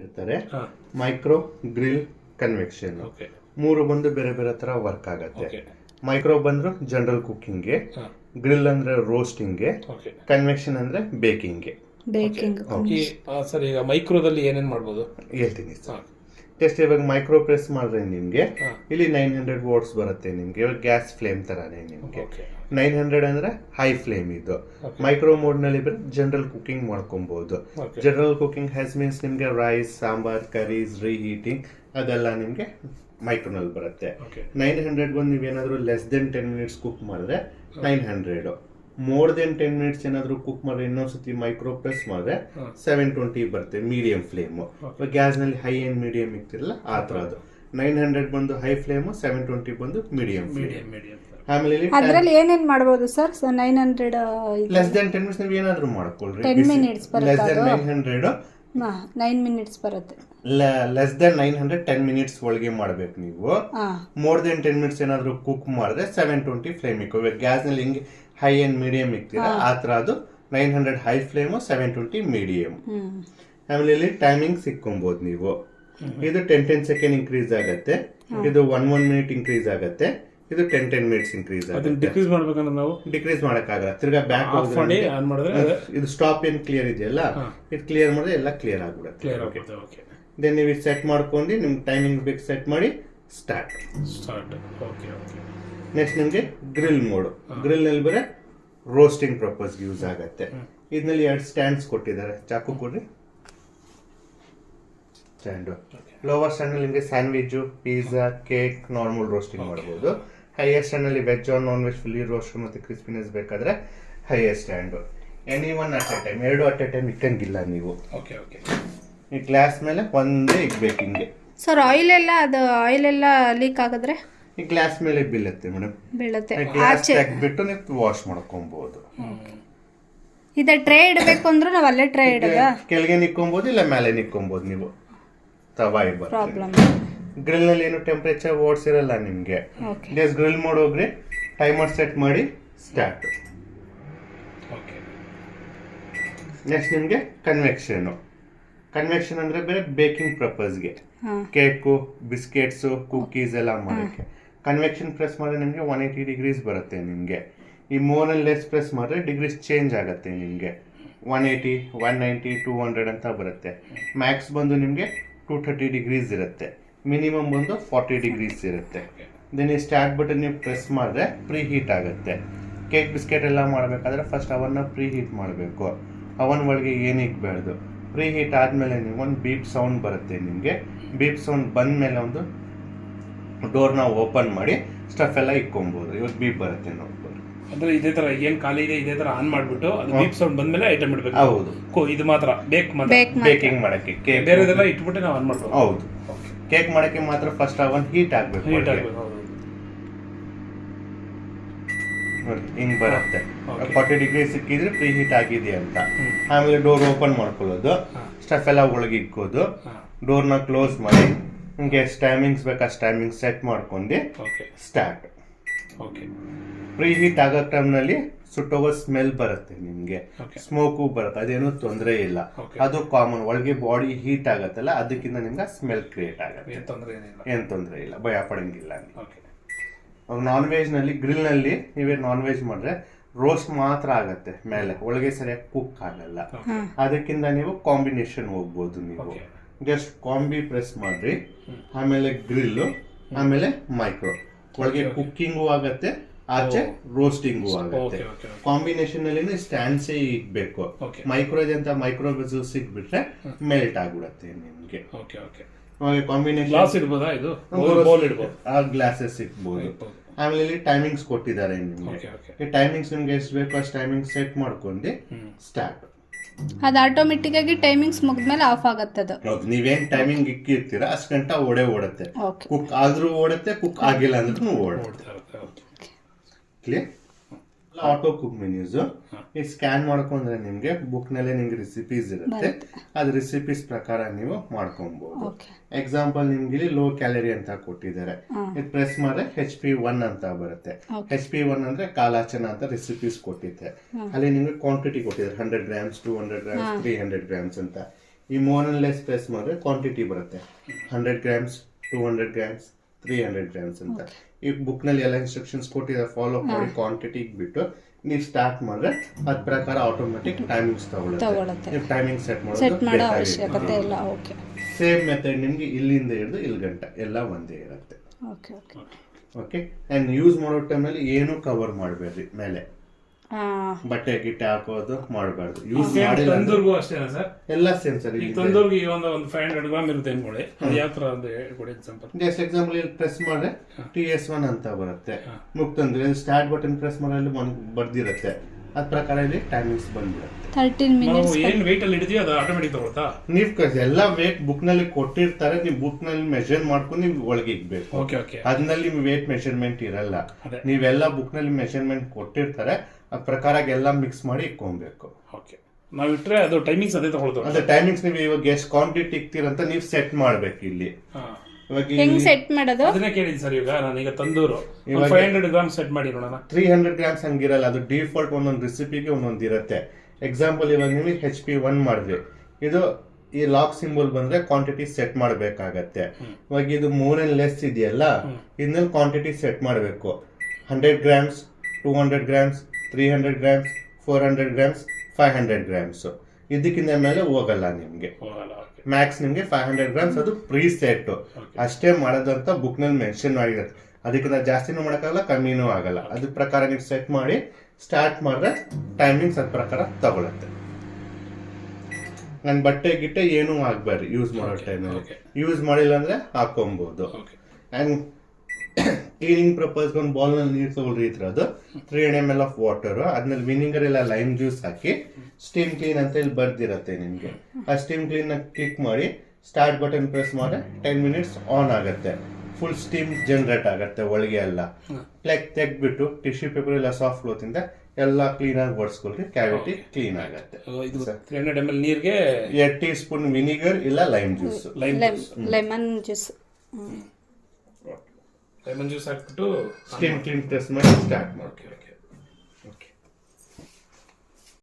ಇರ್ತಾರೆ micro grill convection okay ಮೂರು ಬಂದು ಬೇರೆ ಬೇರೆ ತರ ವರ್ಕ್ ಆಗತ್ತೆ. ಮೈಕ್ರೋ ಬಂದ್ರು ಜನರಲ್ ಕುಕ್ಕಿಂಗ್ಗೆ ಗ್ರಿಲ್ ಅಂದ್ರೆ ರೋಸ್ಟಿಂಗ್ಗೆ ಕನ್ವೆಕ್ಷನ್ ಅಂದ್ರೆ ಬೇಕಿಂಗ್ಗೆ ಸರ್ ಈಗ ಮೈಕ್ರೋದಲ್ಲಿ ಏನೇನ್ ಮಾಡ್ಬೋದು? ಹೇಳ್ತೀನಿ ಸರ್. ಜಸ್ಟ್ ಇವಾಗ ಮೈಕ್ರೋ ಪ್ರೆಸ್ ಮಾಡಿದ್ರೆ ನಿಮ್ಗೆ ಇಲ್ಲಿ ನೈನ್ ಹಂಡ್ರೆಡ್ ವಾಟ್ಸ್ ಬರುತ್ತೆ ನಿಮ್ಗೆ. ಇವಾಗ ಗ್ಯಾಸ್ ಫ್ಲೇಮ್ ತರಾನೇ ನಿಮ್ಗೆ. ಓಕೆ ನೈನ್ ಹಂಡ್ರೆಡ್ ಅಂದ್ರೆ ಹೈ ಫ್ಲೇಮ್ ಇದು. ಮೈಕ್ರೋ ಮೋಡ್ನಲ್ಲಿ ಬರೀ ಜನರಲ್ ಕುಕಿಂಗ್ ಮಾಡ್ಕೊಬಹುದು Okay. General cooking has means ನಿಮ್ಗೆ ರೈಸ್ ಸಾಂಬಾರ್ ಕರೀಸ್ ರೀಹೀಟಿಂಗ್ ಅದೆಲ್ಲ ನಿಮ್ಗೆ ಮೈಕ್ರೋನಲ್ಲಿ ಬರುತ್ತೆ. ನೈನ್ ಹಂಡ್ರೆಡ್ ಬಂದು ನೀವೇನಾದ್ರೂ less than ten minutes cook ಮಾಡಿದ್ರೆ nine hundred. More than ten minutes ಏನಾದರೂ ಕುಕ್ ಮಾಡಿದ್ರೆ ಇನ್ನೊಂದ್ಸತಿ ಮೈಕ್ರೋ ಪ್ರೆಸ್ ಮಾಡಿದ್ರೆ. ಸೆವೆನ್ ಟ್ವೆಂಟಿ ಬರುತ್ತೆ ಮೀಡಿಯಂ ಫ್ಲೇಮ್ ಗ್ಯಾಸ್ನಲ್ಲಿ ಹೈ ಅಂಡ್ ಮೀಡಿಯಂ ಇರ್ತಿರಲ್ಲ ಆ ಥರದ್ದು. ನೈನ್ ಹಂಡ್ರೆಡ್ ಬಂದು ಹೈ ಫ್ಲೇಮ್ ಸೆವೆನ್ ಟ್ವೆಂಟಿ ಬಂದು ಮೀಡಿಯಂ ಮೀಡಿಯಂ ಮೀಡಿಯಂ ಆಮೇಲೆ ಇಲ್ಲಿ ಅದ್ರಲ್ಲಿ ಏನೇನ್ ಮಾಡ್ಬೋದು sir? Nine hundred less than ten minutes ನೀವು ಏನಾದರೂ ಮಾಡ್ಕೊಳ್ರಿ. 10 minutes less than? Nine hundred nine minutes ಬರುತ್ತೆ. Less than nine hundred ten minutes ಒಳಗೆ ಮಾಡ್ಬೇಕು ನೀವು. ಮೋರ್ ದೆನ್ ಟೆನ್ ಮಿನಿಟ್ಸ್ ಏನಾದರೂ ಕುಕ್ ಮಾಡಿದ್ರೆ ಸೆವೆನ್ ಟ್ವೆಂಟಿ ಫ್ಲೇಮ್ ಇಕ್ಕೋ. ಗ್ಯಾಸ್ನಲ್ಲಿ ಹಿಂಗೆ ಹೈ ಅಂಡ್ ಮೀಡಿಯಂ ಇಕ್ತೀರಾ? ಆ ಥರ ಅದು nine hundred high flame seven twenty medium hmm. ಆಮೇಲೆ ಇಲ್ಲಿ ಟೈಮಿಂಗ್ ಇಕ್ಕೊಬಹುದು ನೀವು. ಇದು ಟೆನ್ ಟೆನ್ ಸೆಕೆಂಡ್ ಇನ್ಕ್ರೀಸ್ ಆಗತ್ತೆ. ಇದು ಒನ್ ಒನ್ ಮಿನಿಟ್ ಇನ್ಕ್ರೀಸ್ ಆಗತ್ತೆ. ಇದು ಟೆನ್ ಟೆನ್ ಮಿನಿಟ್ಸ್ ಇನ್ಕ್ರೀಸ್ ಅದನ್ನ ಡಿಕ್ರೀಸ್ ಮಾಡ್ಬೇಕಂದ್ರೆ ನಾವು ಡಿಕ್ರೀಸ್ ಮಾಡೋಕ್ಕಾಗಲ್ಲ. ತಿರ್ಗಾ ಬ್ಯಾಕ್ ಆಫ್ ಮಾಡಿ ಆನ್ ಮಾಡಿದ್ರೆ ಇದು ಸ್ಟಾಪ್ ಏನು ಕ್ಲಿಯರ್ ಇದೆಯಲ್ಲ ಇದು ಕ್ಲಿಯರ್ ಮಾಡಿದ್ರೆ ಎಲ್ಲ ಕ್ಲಿಯರ್ ಆಗ್ಬಿಡುತ್ತೆ. ಕ್ಲಿಯರ್ ಆಗುತ್ತೆ ಓಕೆ ದೆನ್ ನೀವು ಇದು ಸೆಟ್ ಮಾಡ್ಕೊಂಡು ನಿಮ್ಮ ಟೈಮಿಂಗ್ ಬೇಕು ಸೆಟ್ ಮಾಡಿ start start okay okay next ನಿಮಗೆ ಗ್ರಿಲ್ ಮೋಡ್ ಗ್ರಿಲ್ನಲ್ಲಿ ಬರೀ ರೋಸ್ಟಿಂಗ್ ಪರ್ಪಸ್ ಯೂಸ್ ಆಗತ್ತೆ. ಇದ್ರಲ್ಲಿ ಎರಡು ಸ್ಟ್ಯಾಂಡ್ಸ್ ಕೊಟ್ಟಿದ್ದಾರೆ. ಚಾಕು ಕೊಡ್ರಿ. ಸ್ಟ್ಯಾಂಡು ಲೋವರ್ ಸ್ಟ್ಯಾಂಡ್ ಅಲ್ಲಿ ನಿಮಗೆ sandwich pizza cake normal roasting ಮಾಡಬಹುದು higher ಸ್ಟ್ಯಾಂಡಲ್ಲಿ veg or non veg fully roast ಮತ್ತು ಕ್ರಿಸ್ಪಿನೆಸ್ ಬೇಕಾದರೆ higher stand any one at a time ಎರಡು ಅಟ್ ಎ ಟೈಮ್ ಇಕ್ಕಂಗಿಲ್ಲ ನೀವು. ಓಕೆ ಓಕೆ ಈ ಗ್ಲಾಸ್ ಮೇಲೆ ಒಂದೇ ಇಕ್ಬೇಕು ಹಿಂಗೆ. ಸರ್ ಆಯಿಲ್ ಎಲ್ಲ ಅದು ಆಯಿಲ್ ಎಲ್ಲ ಲೀಕ್ ಆಗಿದ್ರೆ? ಈ ಗ್ಲಾಸ್ ಮೇಲೆ ಬೀಳುತ್ತೆ ಮೇಡಮ್ ಬೀಳುತ್ತೆ. ಗ್ಲಾಸ್ ಆಚೆ ತೆಗ್ದ್ಬಿಟ್ಟು ನೀವು ವಾಶ್ ಮಾಡ್ಕೊಬೋದು. ಇದೆ ಟ್ರೇ ಇಡಬೇಕು ಅಂದ್ರೆ ನಾವು ಅಲ್ಲೇ ಟ್ರೇ ಇಡೋದು? ಕೆಳಗೆ ನಿಕ್ಕೊಬೋದು ಇಲ್ಲ ಮೇಲೆ ನಿಕ್ಕೊಬೋದು ನೀವು. ತವಾ ಇರ್ಬಾರ್ದು ಪ್ರಾಬ್ಲಮ್ ಗ್ರಿಲ್ನಲ್ಲಿ ಏನು ಟೆಂಪರೇಚರ್ ಓಡಿಸಿರಲ್ಲ ನಿಮ್ಗೆ. ಓಕೆ ಜಸ್ಟ್ ಗ್ರಿಲ್ ಮೋಡ್ ಹೋಗ್ರಿ ಟೈಮರ್ ಸೆಟ್ ಮಾಡಿ ಸ್ಟಾರ್ಟ್ ಓಕೆ ನೆಕ್ಸ್ಟ್ ನಿಮಗೆ ಕನ್ವೆಕ್ಷನ್ ಕನ್ವೆಕ್ಷನ್ ಅಂದ್ರೆ ಬೇರೆ ಬೇಕಿಂಗ್ ಪರ್ಪಸ್ಗೆ ಹಾ. ಕೇಕು ಬಿಸ್ಕೆಟ್ಸು ಕುಕೀಸ್ ಎಲ್ಲ ಮಾಡೋಕ್ಕೆ. ಕನ್ವೆಕ್ಷನ್ ಪ್ರೆಸ್ ಮಾಡಿದ್ರೆ ನಿಮಗೆ ಒನ್ ಏಯ್ಟಿ ಡಿಗ್ರೀಸ್ ಬರುತ್ತೆ ನಿಮಗೆ. ಈ ಮೋನಲ್ಲಿ ಲೆಸ್ ಪ್ರೆಸ್ ಮಾಡಿದ್ರೆ ಡಿಗ್ರೀಸ್ ಚೇಂಜ್ ಆಗುತ್ತೆ ನಿಮಗೆ. One eighty one ninety two hundred ಅಂತ ಬರುತ್ತೆ. ಮ್ಯಾಕ್ಸ್ ಬಂದು ನಿಮಗೆ ಟೂ ಥರ್ಟಿ ಡಿಗ್ರೀಸ್ ಇರುತ್ತೆ. ಮಿನಿಮಮ್ ಬಂದು ಫಾರ್ಟಿ ಡಿಗ್ರೀಸ್ ಇರುತ್ತೆ. ದೆನ್ ಈ ಸ್ಟಾರ್ಟ್ ಬಟನ್ ನೀವು ಪ್ರೆಸ್ ಮಾಡಿದ್ರೆ ಪ್ರೀ ಹೀಟ್ ಆಗುತ್ತೆ. ಕೇಕ್ ಬಿಸ್ಕೆಟ್ ಎಲ್ಲ ಮಾಡಬೇಕಾದ್ರೆ ಫಸ್ಟ್ ಅವನ್ನ ಪ್ರೀ ಹೀಟ್ ಮಾಡಬೇಕು. ಅವನ್ ಒಳಗೆ ಏನು ಇಕ್ಬಾರ್ದು? ಪ್ರೀ ಹೀಟ್ ಆದಮೇಲೆ ನೀವು ಒಂದು ಬೀಪ್ ಸೌಂಡ್ ಬರುತ್ತೆ ನಿಮಗೆ. ಬೀಪ್ ಸೌಂಡ್ ಬಂದ ಮೇಲೆ ಒಂದು ಡೋರ್ನ ಓಪನ್ ಮಾಡಿ ಸ್ಟಫ್ ಎಲ್ಲ ಇಕ್ಕೊಬೋದು. ಇವತ್ತು ಬೀಪ್ ಬರುತ್ತೆ ನೋಡ್ಬೋದು. ಅಂದ್ರೆ ಇದೇ ತರ ಏನ್ ಖಾಲಿ ಇದೆ ಇದೇ ತರ ಆನ್ ಮಾಡ್ಬಿಟ್ಟು ಅದು ಬೀಪ್ ಸೌಂಡ್ ಬಂದ್ಮೇಲೆ ಐಟಮ್ ಇಡ್ಬೇಕು. ಹೌದು. ಇದು ಮಾತ್ರ ಬೇಕ್ ಬೇಕಿಂಗ್ ಮಾಡಕ್ಕೆ ಕೇಕ್ ಬೇರೆದೆಲ್ಲ ಇಟ್ಬಿಟ್ಟು ನಾವು ಆನ್ ಮಾಡ್ಬೋದು. ಹೌದು. ಕೇಕ್ ಮಾಡಕ್ಕೆ ಮಾತ್ರ ಫಸ್ಟ್ ಅವನ್ ಹೀಟ್ ಆಗ್ಬೇಕು ಹೀಟ್ ಆಗಬೇಕು ನೋಡಿ ಹಿಂಗ್ ಬರುತ್ತೆ. ಫಾರ್ಟಿ ಡಿಗ್ರಿ ಸಿಕ್ಕಿದ್ರೆ ಪ್ರೀ ಹೀಟ್ ಆಗಿದೆ ಅಂತ. ಆಮೇಲೆ ಡೋರ್ ಓಪನ್ ಮಾಡ್ಕೊಳ್ಳೋದು. ಸ್ಟಫ್ ಎಲ್ಲ ಒಳಗೆ ಇಕ್ಕೋದು. ಡೋರ್ನ ಕ್ಲೋಸ್ ಮಾಡಿ. ಹಿಂಗೆ ಎಷ್ಟು ಟೈಮಿಂಗ್ಸ್ ಬೇಕು ಅಷ್ಟು ಟೈಮಿಂಗ್ ಸೆಟ್ ಮಾಡ್ಕೊಂಡು ಸ್ಟಾರ್ಟ್ ಓಕೆ ಪ್ರೀ ಹೀಟ್ ಆಗೋ ಟೈಮ್ನಲ್ಲಿ ಸುಟ್ಟೋಗೋ ಸ್ಮೆಲ್ ಬರುತ್ತೆ ನಿಮಗೆ. ಸ್ಮೋಕು ಬರುತ್ತೆ ಅದೇನು ತೊಂದರೆ ಇಲ್ಲ. ಅದು ಕಾಮನ್ ಒಳಗೆ ಬಾಡಿ ಹೀಟ್ ಆಗತ್ತಲ್ಲ ಅದಕ್ಕಿಂತ ನಿಮ್ಗೆ ಸ್ಮೆಲ್ ಕ್ರಿಯೇಟ್ ಆಗುತ್ತೆ. ಏನ್ ತೊಂದರೆ ಇಲ್ಲ ಭಯ ಪಡಂಗಿಲ್ಲ ನಾನ್ ವೆಜ್ನಲ್ಲಿ ಗ್ರಿಲ್ನಲ್ಲಿ ನೀವೇ ನಾನ್ ವೆಜ್ ಮಾಡಿದ್ರೆ ರೋಸ್ಟ್ ಮಾತ್ರ ಆಗತ್ತೆ ಮೇಲೆ. ಒಳಗೆ ಸರಿಯಾಗಿ ಕುಕ್ ಆಗಲ್ಲ. ಅದಕ್ಕಿಂತ ನೀವು ಕಾಂಬಿನೇಷನ್ ಹೋಗ್ಬೋದು ನೀವು. ಜಸ್ಟ್ ಕಾಂಬಿ ಪ್ರೆಸ್ ಮಾಡ್ರಿ ಆಮೇಲೆ ಗ್ರಿಲ್ಲು ಆಮೇಲೆ ಮೈಕ್ರೋ ಒಳಗೆ ಕುಕ್ಕಿಂಗು ಆಗತ್ತೆ ಆಚೆ ರೋಸ್ಟಿಂಗು ಆಗುತ್ತೆ. ಕಾಂಬಿನೇಷನ್ ಅಲ್ಲಿ ಸ್ಟ್ಯಾಂಡ್ಸೇ ಇಡ್ಬೇಕು. ಮೈಕ್ರೋಜ್ ಮೈಕ್ರೋ ಅಂತ ಮೈಕ್ರೋ ಬೆಸಲ್ ಸಿಕ್ಬಿಟ್ರೆ ಮೆಲ್ಟ್ ಆಗ್ಬಿಡತ್ತೆ ನಿಮ್ಗೆ. ಓಕೆ ಓಕೆ ಕಾಂಬಿನೇಷನ್ ಇಡ್ಬೋದಾ ಇದು? ಬೋಲ್ ಇಡ್ಬೋದು. ಆ ಗ್ಲಾಸಸ್ ಇಡ್ಬೋದು. ಆಮೇಲೆ ಇಲ್ಲಿ ಟೈಮಿಂಗ್ಸ್ ಕೊಟ್ಟಿದ್ದಾರೆ ನಿಮ್ಗೆ. ಟೈಮಿಂಗ್ಸ್ ನಿಮ್ಗೆ ಎಷ್ಟು ಬೇಕು ಅಷ್ಟು ಟೈಮಿಂಗ್ ಸೆಟ್ ಮಾಡ್ಕೊಂಡು ಸ್ಟಾರ್ಟ್ ಅದು ಆಟೋಮೆಟಿಕ್ ಆಗಿ ಟೈಮಿಂಗ್ಸ್ ಮುಗಿದ್ಮೇಲೆ ಆಫ್ ಆಗತ್ತೆ ಅದು ಹೌದು ನೀವೇನ್ ಟೈಮಿಂಗ್ ಇಕ್ಕಿರ್ತೀರಾ ಅಷ್ಟು ಗಂಟ ಓಡೇ ಓಡುತ್ತೆ. ಓಕೆ ಕುಕ್ ಆದ್ರೂ ಓಡುತ್ತೆ ಕುಕ್ ಆಗಿಲ್ಲ ಅಂದ್ರೂ ಓಡುತ್ತೆ. ಕ್ಲಿಯರ್ ಆಟೋ ಕುಕ್ ಮೆನ್ಯೂಸ್ ಈ ಸ್ಕ್ಯಾನ್ ಮಾಡ್ಕೊಂಡ್ರೆ ನಿಮ್ಗೆ ಬುಕ್ ನಲ್ಲೇ ನಿಮ್ಗೆ ರೆಸಿಪೀಸ್ ಇರುತ್ತೆ. ಅದ್ ರೆಸಿಪೀಸ್ ಪ್ರಕಾರ ನೀವು ಮಾಡ್ಕೊಬಹುದು ಎಕ್ಸಾಂಪಲ್ ನಿಮ್ಗೆ ಇಲ್ಲಿ ಲೋ ಕ್ಯಾಲರಿ ಅಂತ ಕೊಟ್ಟಿದ್ದಾರೆ. ಇದು ಪ್ರೆಸ್ ಮಾಡಿದ್ರೆ ಹೆಚ್ ಪಿ ಒನ್ ಅಂತ ಬರುತ್ತೆ. ಹೆಚ್ ಪಿ ಒನ್ ಅಂದ್ರೆ ಕಾಲಾಚನ ಅಂತ ರೆಸಿಪೀಸ್ ಕೊಟ್ಟಿದ್ದೆ. ಅಲ್ಲಿ ನಿಮ್ಗೆ ಕ್ವಾಂಟಿಟಿ ಕೊಟ್ಟಿದ್ದಾರೆ. Hundred grams two hundred grams three hundred grams ಅಂತ. ಈ ಮೋರ್ ಲೆಸ್ ಪ್ರೆಸ್ ಮಾಡಿದ್ರೆ ಕ್ವಾಂಟಿಟಿ ಬರುತ್ತೆ. Hundred grams two hundred grams three hundred grams ಅಂತ. ಈ ಬುಕ್ನಲ್ಲಿ ಎಲ್ಲ ಇನ್ಸ್ಟ್ರಕ್ಷನ್ಸ್ ಕೊಟ್ಟಿದ್ದಾರೆ ಫಾಲೋ ಮಾಡಿ ಕ್ವಾಂಟಿಟಿ ಬಿಟ್ಟು. ನೀವು ಸ್ಟಾರ್ಟ್ ಮಾಡಿದ್ರೆ ಅದ್ ಪ್ರಕಾರ ಆಟೋಮೆಟಿಕ್ ಟೈಮಿಂಗ್ಸ್ ತಗೊಳುತ್ತೆ. ನೀವು ಟೈಮಿಂಗ್ ಸೆಟ್ ಮಾಡೋ ಮಾಡೋದು ಅವಶ್ಯಕತೆ ಇಲ್ಲ ಓಕೆ ಸೇಮ್ ಮೆಥಡ್ ನಿಮ್ಗೆ ಇಲ್ಲಿಂದ ಹಿಡಿದು ಇಲ್ಲಿ ಗಂಟ ಎಲ್ಲ ಒಂದೇ ಇರುತ್ತೆ. Okay okay okay and use ಮಾಡೋ ಟೈಮಲ್ಲಿ ಏನು ಕವರ್ ಮಾಡಬೇಡ್ರಿ ಮೇಲೆ. ಬಟ್ಟೆ ಗಿಟ್ಟೆ ಹಾಕೋದು ಮಾಡಬಾರ್ದು. ಯೂಸ್ ಮಾಡಿಲ್ಲ ಅಂದ್ರೆ ತಂದೂರ್ಗೂ ಅಷ್ಟೇನಾ ಸರ್? ಎಲ್ಲ ಸೆನ್ಸರ್ ಈಗ ತಂದೂರ್ಗೆ ಈ ಒಂದು ಒಂದು ಫೈವ್ ಹಂಡ್ರೆಡ್ ಗ್ರಾಮ್ ಇರುತ್ತೆ ಅನ್ಕೊಳ್ಳಿ. ಅದು ಯಾವ ತರ ಒಂದು ಹೇಳ್ಕೊಡಿ ಎಕ್ಸಾಂಪಲ್ ಜಸ್ಟ್ ಎಕ್ಸಾಂಪಲ್ ಇಲ್ಲಿ ಪ್ರೆಸ್ ಮಾಡಿದ್ರೆ ಟಿ ಎಸ್ ಒನ್ ಅಂತ ಬರುತ್ತೆ. ಮುಕ್ತಂದ್ರೆ ಸ್ಟಾರ್ಟ್ ಬಟನ್ ಪ್ರೆಸ್ ಮಾಡಲು ಬರ್ದಿರುತ್ತೆ. ಅದ್ ಪ್ರಕಾರ ಇಲ್ಲಿ ಟೈಮಿಂಗ್ಸ್ ಬಂದ್ಬಿಡುತ್ತೆ. ತರ್ಟೀನ್ ನಾವು ಮಿನಿಟ್ಸ್ ಏನ್ ವೆಯ್ಟ್ ಅಲ್ಲಿ ಹಿಡಿದೀವಿ ಅದು ಆಟೋಮೆಟಿಕ್ ತಗೊಳ್ತಾ? ನೀವ್ ಕ- ಎಲ್ಲ ವೇಟ್ ಬುಕ್ನಲ್ಲಿ ಕೊಟ್ಟಿರ್ತಾರೆ ನೀವು ಬುಕ್ನಲ್ಲಿ ಮೆಷರ್ ಮಾಡ್ಕೊಂಡು ನೀವು ಒಳಗೆ ಇಡ್ಬೇಕು. ಓಕೆ ಓಕೆ ಅದ್ನಲ್ಲಿ ವೇಟ್ ಮೆಷರ್ಮೆಂಟ್ ಇರಲ್ಲ. ಅದೇ. ನೀವೆಲ್ಲ ಬುಕ್ನಲ್ಲಿ ಮೆಷರ್ಮೆಂಟ್ ಕೊಟ್ಟಿರ್ತಾರೆ ಅದ್ ಪ್ರಕಾರ ಎಲ್ಲ ಮಿಕ್ಸ್ ಮಾಡಿ ಇಟ್ಕೊಬೇಕು. ಓಕೆ ನಾವು ಇಟ್ರೆ ಅದು ಟೈಮಿಂಗ್ಸ್ ಅದೇ ತಗೊಳ್ತೇವೆ ಅದೇ ಟೈಮಿಂಗ್ಸ್ ನೀವು ಇವಾಗ ಎಷ್ಟು ಕ್ವಾಂಟಿಟಿ ಇಕ್ತೀರಂತ ನೀವು ಸೆಟ್ ಮಾಡ್ಬೇಕು ಇಲ್ಲಿ. ಹಾ. ಇವಾಗ ಹೆಂಗ್ ಸೆಟ್ ಮಾಡೋದು? ಅದನ್ನೇ ಕೇಳಿದ್ದೀನಿ ಸರ್ ಈಗ ನಾನೀಗ tandoor. Five hundred gram set ಮಾಡಿ ನೋಡೋಣ ತ್ರೀ ಹಂಡ್ರೆಡ್ ಗ್ರಾಮ್ಸ್ ಹಂಗಿರಲ್ಲ ಅದು ಡಿಫಾಲ್ಟ್ ಒಂದೊಂದು ರೆಸಿಪಿಗೆ ಒಂದೊಂದು ಇರುತ್ತೆ. ಎಕ್ಸಾಂಪಲ್ ಇವಾಗ ನೀವು ಹೆಚ್ ಪಿ ಒನ್ ಮಾಡಿದ್ವಿ ಇದು ಈ ಲಾಕ್ ಸಿಂಬಲ್ ಬಂದ್ರೆ ಕ್ವಾಂಟಿಟಿ ಸೆಟ್ ಮಾಡಬೇಕಾಗತ್ತೆ. ಇವಾಗ ಇದು ಮೂರ್ ಅಂಡ್ ಲೆಸ್ ಇದೆಯಲ್ಲ ಇದ್ನಲ್ಲಿ ಕ್ವಾಂಟಿಟಿ ಸೆಟ್ ಮಾಡಬೇಕು. Hundred grams two hundred grams three hundred grams four hundred grams five hundred grams ಇದಕ್ಕಿಂತ ಮೇಲೆ ಹೋಗಲ್ಲ ನಿಮಗೆ. ಮ್ಯಾಕ್ಸ್ ನಿಮಗೆ ಫೈವ್ ಹಂಡ್ರೆಡ್ ಗ್ರಾಮ್ಸ್ ಅದು ಪ್ರೀ ಸೆಟ್ ಅಷ್ಟೇ ಮಾಡೋದಂತ ಬುಕ್ನಲ್ಲಿ ಮೆನ್ಷನ್ ಮಾಡಿರುತ್ತೆ ಅದಕ್ಕಿಂತ ಜಾಸ್ತಿನೂ ಮಾಡೋಕ್ಕಾಗಲ್ಲ ಕಮ್ಮಿನೂ ಆಗಲ್ಲ. ಅದ್ರ ಪ್ರಕಾರ ನೀವು ಸೆಟ್ ಮಾಡಿ ಸ್ಟಾರ್ಟ್ ಮಾಡಿದ್ರೆ ಟೈಮಿಂಗ್ಸ್ ಅದ್ರ ಪ್ರಕಾರ ತಗೊಳತ್ತೆ. ನನ್ನ ಬಟ್ಟೆ ಗಿಟ್ಟೆ ಏನೂ ಆಗ್ಬಾರ್ದು. ಯೂಸ್ ಮಾಡೋ ಟೈಮಲ್ಲಿ. ಯೂಸ್ ಮಾಡಿಲ್ಲ ಅಂದರೆ ಹಾಕ್ಕೊಬೋದು ಓಕೆ ಅಂಡ್ ಕ್ಲೀನಿಂಗ್ ಪರ್ಪಸ್ ಒಂದು ಬಾಲ್ನಲ್ಲಿ ನೀರು ತಗೊಳ್ರಿ ಅದು. Three M L of water ಅದ್ಮೇಲೆ ವಿನಿಗರ್ ಇಲ್ಲ ಲೈಮ್ ಜ್ಯೂಸ್ ಹಾಕಿ ಸ್ಟೀಮ್ ಕ್ಲೀನ್ ಅಂತ ಇಲ್ಲಿ ಬರ್ದಿರತ್ತೆ ನಿಮ್ಗೆ. ಆ ಸ್ಟೀಮ್ ಕ್ಲೀನ್ ಕ್ಲಿಕ್ ಮಾಡಿ ಸ್ಟಾರ್ಟ್ ಬಟನ್ ಪ್ರೆಸ್ ಮಾಡಿ ಟೆನ್ ಮಿನಿಟ್ಸ್ ಆನ್ ಆಗುತ್ತೆ. ಫುಲ್ ಸ್ಟೀಮ್ ಜನರೇಟ್ ಆಗುತ್ತೆ ಒಳಗೆ ಎಲ್ಲ. ಪ್ಲೆಕ್ ತೆಗ್ದ್ಬಿಟ್ಟು ಟಿಶ್ಯೂ ಪೇಪರ್ ಎಲ್ಲ ಸಾಫ್ಟ್ ಕ್ಲೋತ್ ಇಂದ ಎಲ್ಲ ಕ್ಲೀನ್ ಆಗಿ ಬಡ್ಸ್ಕೊಳ್ರಿ ಕ್ಯಾವಿಟಿ ಕ್ಲೀನ್ ಆಗುತ್ತೆ. ಇದು ತ್ರೀ ಹಂಡ್ರೆಡ್ ಎಂ ಎಲ್ ನೀರಿಗೆ ಎರಡು ಟೀ ಸ್ಪೂನ್ ವಿನಿಗರ್ ಇಲ್ಲ lime juice lime lemon juice lemon juice ಹಾಕ್ಬಿಟ್ಟು ಸ್ಟೀಮ್ ಕ್ಲೀನ್ ಪ್ರೆಸ್ ಮಾಡಿ ಸ್ಟಾರ್ಟ್ ಮಾಡಿ ಓಕೆ ಓಕೆ